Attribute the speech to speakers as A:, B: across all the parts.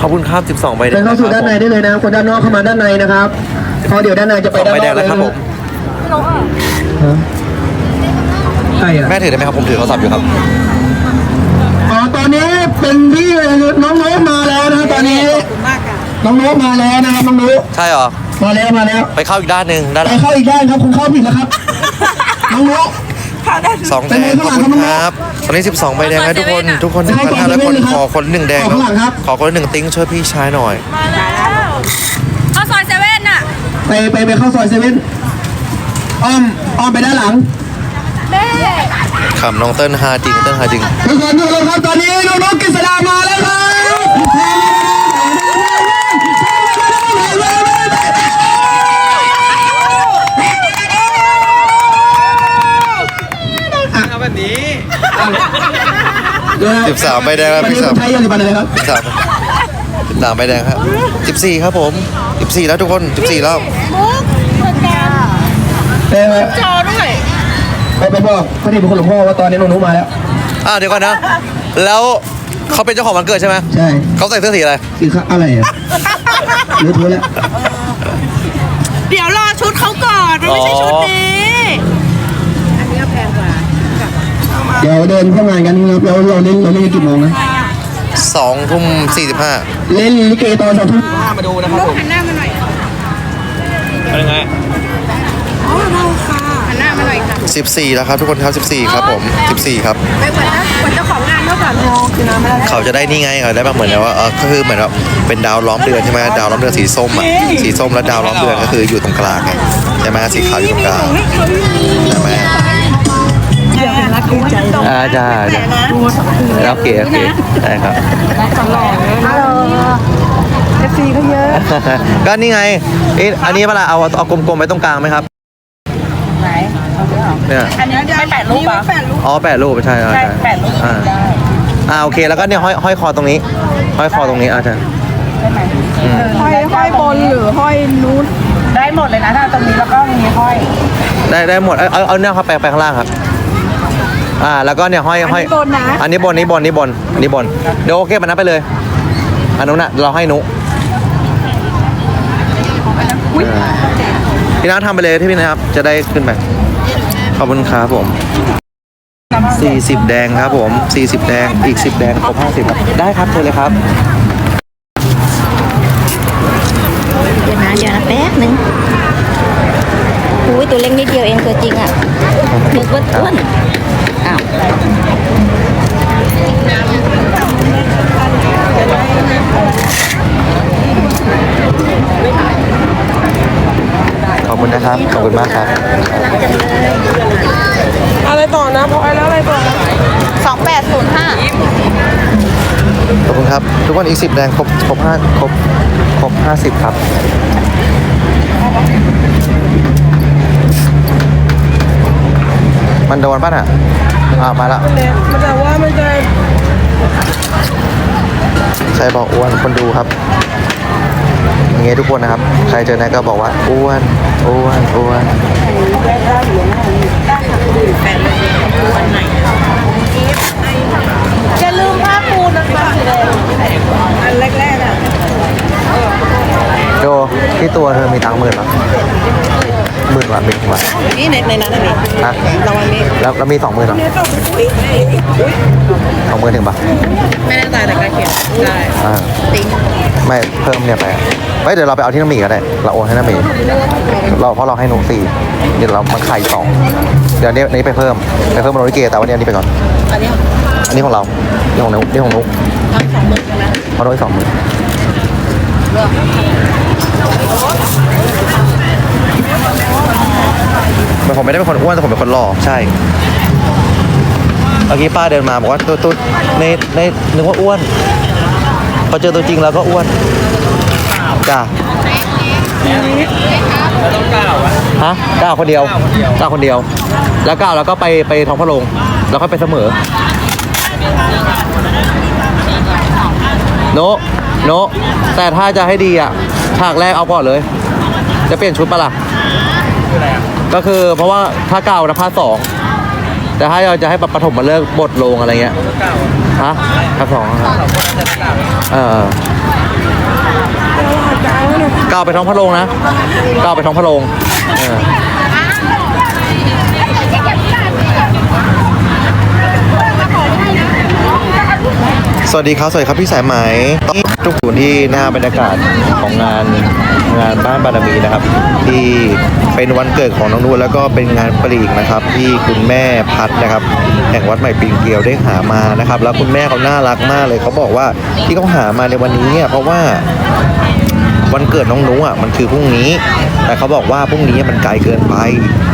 A: ขอบคุณครับ 12ใบแด
B: เดิ
A: ง
B: นเข้าสู่ด้านในได้เลยนะครับคนด้านนอกเข้ามาด้านในนะครับเพราะเดี๋ยวด้านในจะไป
A: 12
B: ด้าน
A: ใบ
B: น
A: แด
B: องก
A: แล้วครับผม
B: ฮะใครอะ
A: แม่ถือได้ไหมครับผมถือโทรศัพท์อยู่ครับ
B: อ๋อตอนนี้เป็นที่น้องโน้ตมาแล้วนะตอนนี้ น้องโน้ตมาแล้วนะครับน้องโน้ต
A: ใช่เหรอ
B: มาแล้วมาแล้ว
A: ไปเข้าอีกด้านหนึ่งด้านห
B: ไป
A: ลัง
B: เข้าอีกด้านครับคุณเข้าผิดแล้วครับ น้องโน้ต
A: สองแดงขอบคุณครับตอนนี้ 12 ใบแดงแล้วทุกคนทุกคนหนึ่งพันห้าร้อยคนขอคนหนึ่งแดง
B: ขอข้างหลังครับ
A: ขอคนละหนึ่งติ้งช่วยพี่ชายหน่อย
C: มาแล้วข้าวซอยเซเว่นน่ะ
B: ไปไปไปเข้าซอยเซเว่นอ้อมอ้อมไปด้านหลัง
C: แม่
A: ขำน้องเติ้ลฮาจริงเติ้ลฮาจริง
B: ทุกคนทุกคนครับตอนนี้น้องโน้ตกฤษดามาแล้วครับ
A: 13ใบแดงครับ
B: วันนี้
A: 13
B: ผมใช้ยาสีฟันอะไรครับ
A: สามสามใบแดงครับสิบสี่ครับผมสิบสี่แล้วทุกคนสิบสี่แล้ว
C: มุกเหมือนกัน
B: ไปไป
C: จอด้วย
B: ไปไปบอกพระเดชพระคุณหลวงพ่อว่าตอนนี้น้องนุมาแล้ว
A: อ่าเดี๋ยวก่อนนะ แล้วเขาเป็นเจ้าของวันเกิดใช่ไหม
B: ใช่
A: เขาใส่เสื้อสีอะไร
B: คือเขาอะไรอะเลือดเทอะแล้ว
C: เดี๋ยวรอชุดเขาก่อนมันไม่ใช่ชุดนี้
B: เดี๋ยวเดินเข้างานกันนะครับเราเราเล่นเราเล่นกี่โมงนะ
A: สองทุ่มสี่สิบห้า
B: เล่นลิเกตอนสองทุ่ม
A: มาดูนะครับผม
C: หันหน้ามาหน่อย
A: เป็นไง
C: อ๋อเราค่ะหันหน้ามาหน่อยค่ะ
A: สิบสี่แล้วครับทุกคนครับสิบสี่ครับผมสิบสี่ครับ
C: ไปเหมือนเหมือนเจ้าของงานเท่ากันมองคือน้ำไม่ได้
A: เขาจะได้นี่ไงเขาได้แบบเหมือนว่าเออก็คือเหมือนว่าเป็นดาวล้อมเดือนใช่ไหมดาวล้อมเดือนสีส้มอะสีส้มแล้วดาวล้อมเดือนก็คืออยู่ตรงกลางไงใช่ไหมสีขาวอยู่ตรงกลางใช่ไหม อ่าจ้าจ้าโอเคโอเคได้ครับ
C: เอฟซีก็เยอะ
A: ก็นี่ไงเอ๊ะอันนี้เวลาเอาเอากลมๆไว้ตรงกลางไหมครับ
C: ไหน
A: เนี่ย
C: อันนี้ไม่แปดรูปป่ะแปดรูป
A: อ๋อแปดรูปใช่ใช่
C: ใช่
A: ใช่
C: แปดรูป
A: อ่า
C: ได้
A: อ่าโอเคแล้วก็เนี่ยห้อยห้อยคอตรงนี้ ห้อยคอตรงนี้อาจารย์อืม
C: ห้อยห้อยบนหรือห้อยนู้นได้หมดเลยนะถ้าตรงนี้แล้วก็มีห้อย
A: ได้ได้หมดเอาเอาเอาเนี่ยครับไปไปข้างล่างครับ อ่าแล้วก็เนี่ยห้อยห้อย
C: บนนะ
A: อันนี้บนนี้บนนี้บนอันนี้บนเดี๋ยวโอเคมันนับไปเลยอันนู้นน่ะเราให้นุอ่าพี่น้าทำไปเลยที่พี่นะครับ จะได้ขึ้นไปขอบคุณครับผม40 แดงครับผม40 แดงอีก 10 แดงครบ50ครับได้ครับเชิญเลยครับ
D: เดี๋ยวนะเดี๋ยวนะแป๊บนึงอุ้ยตัวเล็กนิดเดียวเองตัวจริงอะนึกว่าอ้วน อ้าว
A: ขอบคุณนะครับ ขอบคุณมากครับ
C: อะไรต่อนะพอยแล้วอะไรต่อสองแปดศูนย์ห้า
A: ขอบคุณครับ ทุกคนอีก10แดงครบครบห้าครบครบ50ครับมันโดนป่ะน่ะ อ่ามาละ
C: มันจะว่ามันจะ
A: ใครบอกอ้วนคนดูครับอย่างเงี้ยทุกคนนะครับ ใครเจอแนทก็บอกว่าอ้วนอ้วนอ้วน
C: อย่าลืมผ้าปูนะคะอันแรกๆอะ
A: โดที่ตัวเธอมีตังค์หมื่นเหรอหมื่นกว่าหมื่นกว่า
C: นี่ในในนั้นอันนี้
A: ฮะ
C: รางวัลนี้
A: แล้วแล้วมีสองหมื่นเหรอสองหมื่นถึงปะ
C: ไม่แน่ใจแต่ใกล้เคียงได้
A: อ่า
C: ติ๊ง
A: ไม่เพิ่มเนี่ยไปเฮ้ยเดี๋ยวเราไปเอาที่น้ำหมี่ก็ได้เราโอนให้น้ำหมี่เราเพราะเราให้หนูสี่เดี๋ยวเรามาขายสองเดี๋ยวนี้นี้ไปเพิ่มไปเพิ่มโรลิเกแต่วันนี้อันนี้ไปก่อน
C: อันนี้
A: อันนี้ของเรานี่ของนุ๊กนี่ของนุ๊ก
C: ทั้งสองหมื่นใช่ไหม
A: เพราะโดนสองหมื่นแต่ผมไม่ได้ เป็นคนอ้วนแต่ผมเป็นคนหล่อใช่เมื่อกี้ป้าเดินมาบอกว่าตุ๊ดตุ๊ดในในนึกว่าอ้วน พอเจอตัวจริงแล้วก็อ้วนจ้าฮะก้าวคนเดียวก้าวคนเดียว แล้วก้าวแล้วก็ไปไปท้องพระโรงแล้วก็ไปเสมอ โนโนแต่ถ้าจะให้ดีอะฉากแรกเอาก่อนเลย จะเปลี่ยนชุดปะล่ะ ก็คือเพราะว่าถ้าเก่านะภาคสองแต่ถ้าเราจะให้ปฐมมาเลิกบทลงอะไรเงี้ยฮะภาคสองเออก้าวไปท้องพระโรงนะก้าวไปท้องพระโรงเออสวัสดีครับ สวัสดีครับพี่สายไหมตอนนี้ทุกคนที่หน้าบรรยากาศของงานานบ้านบารมีนะครับ ที่เป็นวันเกิดของน้องนุ่นแล้วก็เป็นงานปลีกนะครับ ที่คุณแม่พัดนะครับแห่งวัดใหม่ปิงเกลียวได้หามานะครับ แล้วคุณแม่เขาน่ารักมากเลยเขาบอกว่าที่เขาหามาในวันนี้เนี่ยเพราะว่าวันเกิดน้องนุ้อะมันคือพรุ่งนี้ แต่เขาบอกว่าพรุ่งนี้มันไกลเกินไป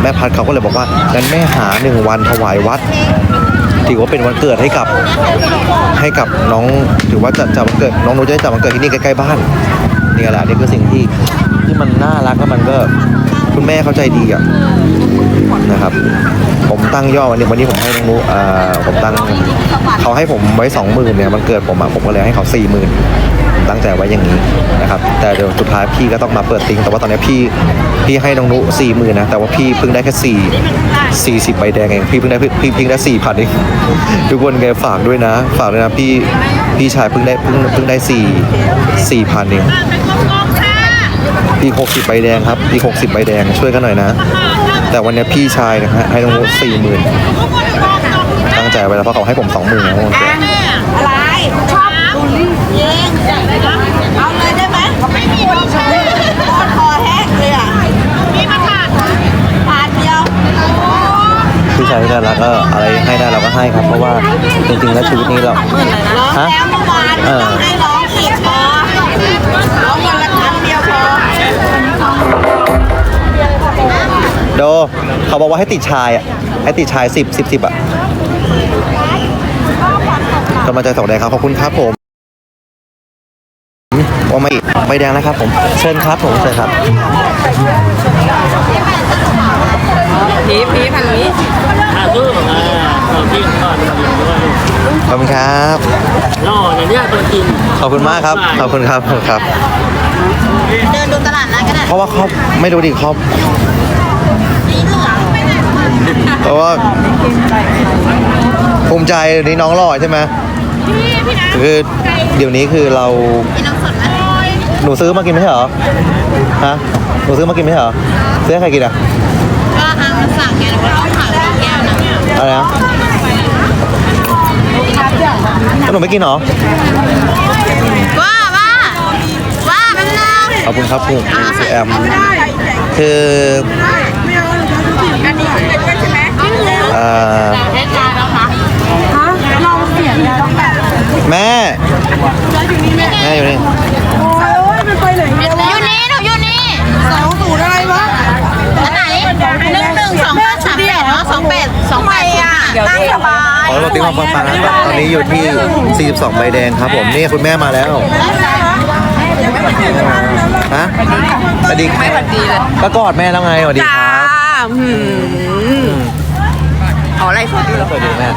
A: แม่พัดเขาก็เลยบอกว่างั้นแม่หาหนึ่งวันถวายวัดถือว่าเป็นวันเกิดให้กับให้กับน้องถือว่าจัดจัดวันเกิดน้องนุ้จะได้จัดวันเกิดที่นี่ใกล้ๆบ้าน นี่แหละนี่คือสิ่งที่ที่มันน่ารักแล้วมันก็คุณแม่เข้าใจดีอะนะครับ ผมตั้งย่อวันนี้วันนี้ผมให้น้องนุอ่าผมตั้งเขาให้ผมไว้สองหมื่นเนี่ยมันเกิดผมอะผมก็เลยให้เขาสี่หมื่นตั้งใจไว้อย่างนี้นะครับ แต่เดี๋ยวสุดท้ายพี่ก็ต้องมาเปิดติงแต่ว่าตอนนี้พี่พี่ให้น้องนุสี่หมื่นนะแต่ว่าพี่เพิ่งได้แค่สี่สี่สิบใบแดงเองพี่เพิ่งได้พี่เพิ่งได้สี่พันเองทุกคนแกฝากด้วยนะ ฝากด้วยนะพี่พี่ชายเพิ่งได้เพิ่งเพิ่งได้สี่สี่พันเอง พี่หกสิบใบแดงครับพี่หกสิบใบแดงช่วยกันหน่อยนะ แต่วันนี้พี่ชายนะฮะให้น้องนุสี่หมื่นตั้งใจไว้แล้วเพราะเขาให้ผมสองหมื่นนะวันเกิด
C: อะไรชอบบูลลี่ยิงเอาเลยได้ไหมไม่มีโคตรคอแห้งเลยอะมีมาผ่านผ่านเดียว
A: พี่ชายที่น่ารักก็อะไรให้ได้เราก็ให้ครับ เพราะว่าจริงๆแล้วชีวิตนี้เรา
C: ร้อง
A: ฮะ
C: แล้วเมื่อวานไม่ต้อ
A: โดเขาบอกว่าให้ติดชายอะให้ติดชายสิบสิบสิบอะกำลังใจสองแดงครับขอบคุณครับผมว่าไม่ใบแดงนะครับผมเชิญครับผมเชิญครับ
C: ผีผีพันนี้
E: อะสู้อ่าตัวจริงก่อนด้วย
A: ขอบคุณครับ
E: ล่ออย่างเนี้ยตัวจริง
A: ขอบคุณมากครับขอบคุณครับขอบคุณครับ
D: เดินดูตลาดนัดก็ได้
A: เพราะว่าเขาไม่รู้ดิเขาเพราะว่าภูมิใจนี่น้องหล่อใช่ไหมคือเดี๋ยวนี้คือเรา
D: มีน้ำสดไหม
A: หนูซื้อมากินไม่ใช่เหรอฮะหนูซื้อมากินไม่ใช่เหรอซื้อให้ใครกินอะ
D: ก็อามาสั่งไงแล้วก็ต้องขายแก้วนะ
A: อะไรนะแล้วหนูไม่กินเหรอ
D: ว่าว่าว่าแป๊บนึง
A: ขอบคุณครับคุณคุณแอมคือ เอ่อแม่แม่อยู่นี่
D: อยู่นี่หนูอยู่นี่
C: สองศูนย์อะไรวะ
D: อันไหนหนึ่งหนึ่งสองห้าสามแปดเนาะสองแปดสองแปดอะ
C: นั่งสบาย
A: ขอรถติ๊กความปังนะตอนนี้อยู่ที่ 42 ใบแดงครับผมนี่คุณแม่มาแล้วฮะสวัสดีไม่สวัสดีเลยก็กอดแม่แล้วไงสวัสดีครับ
C: หืม อ๋ออะไรสดอยู่เหรอ
A: สวัสดีแม่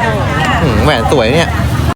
A: หืมแหวนสวยเนี่ย